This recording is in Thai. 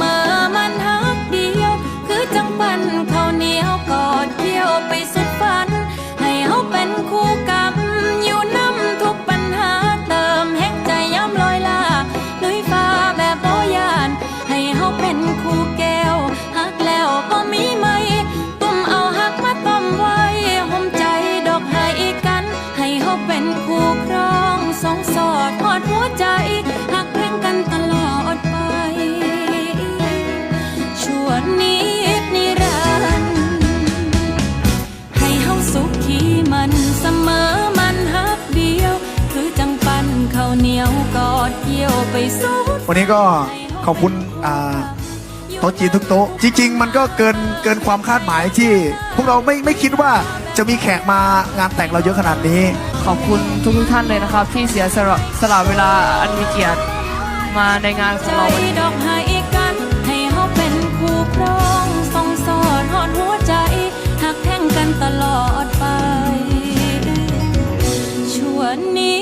มอมันฮักเดียว คือจังปันเขาเหนียวกอดเที่ยวไปสุดฝัน ให้เขาเป็นคู่กรรมอยู่น้ำทุกปัญหาเติมแห้งใจย้ำลอยลาลุยฟ้าแบบโบยาน ให้เขาเป็นคู่แก้วหักแล้วก็มีไหมตุ้มเอาฮักมาต้มไว้ห่มใจดอกให้กัน ให้เขาเป็นคู่ครองสองสอดหอดหัวใจ ไปสู้วันนี้ก็ขอบคุณอ่าโต๊ะจีนทุกโต๊ะ จริง ๆ มันก็เกินเกินความคาดหมายที่ พวกเราไม่ไม่คิดว่าจะมีแขกมางานแต่งเราเยอะขนาดนี้ ขอบคุณทุกๆท่านเลยนะครับ ที่เสียสละสละเวลาอันมีเกียรติมาในงานของใจเราวันนี้ ดอกให้กัน ให้เฮาเป็นคู่ครองส่องสอดหอดหัวใจหักแท่งกันตลอดไปชั่วนิ